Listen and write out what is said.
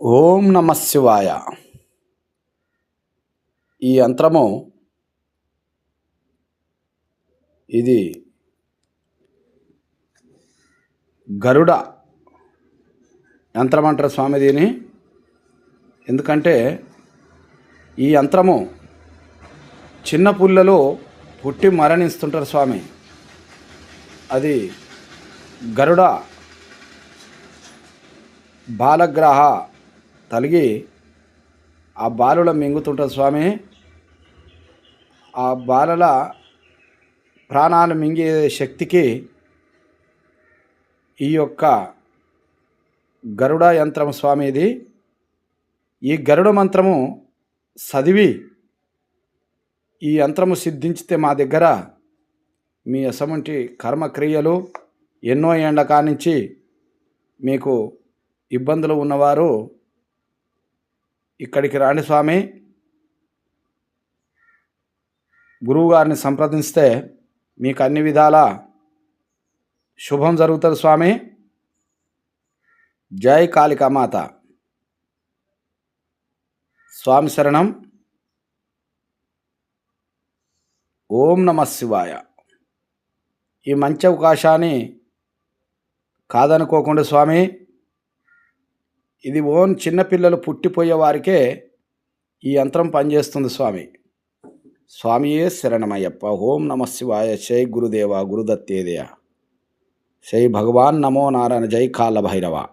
ఓం నమ శివాయ. ఈ యంత్రము ఇది గరుడ యంత్రం అంటారు స్వామి దీని ఎందుకంటే ఈ యంత్రము చిన్న పుల్లలో పుట్టి మరణిస్తుంటారు స్వామి. అది గరుడ బాలగ్రహ తలిగి ఆ బాలుల మింగుతుంటుంది స్వామి. ఆ బాలల ప్రాణాలు మింగే శక్తికి ఈ యొక్క గరుడ యంత్రం స్వామి ఇది. ఈ గరుడ మంత్రము చదివి ఈ యంత్రము సిద్ధించితే మా దగ్గర మీ అసమంటి కర్మక్రియలు ఎన్నో ఏండ్ల కానించి మీకు ఇబ్బందులు ఉన్నవారు ఇక్కడికి రాండి స్వామి. గురువుగారిని సంప్రదిస్తే మీకు అన్ని విధాల శుభం జరుగుతుంది స్వామి. జై కాళికామాత స్వామి శరణం. ఓం నమ శివాయ. ఈ మంచి అవకాశాన్ని కాదనుకోకుండా స్వామి ఇది ఓన్ చిన్నపిల్లలు పుట్టిపోయే వారికే ఈ యంత్రం పనిచేస్తుంది స్వామి. స్వామియే శరణమయ్యప్ప. ఓం నమ శివాయ. జై గురుదేవ. గురుదత్తేదయ. జై భగవాన్ నమో నారాయణ. జై కాల భైరవ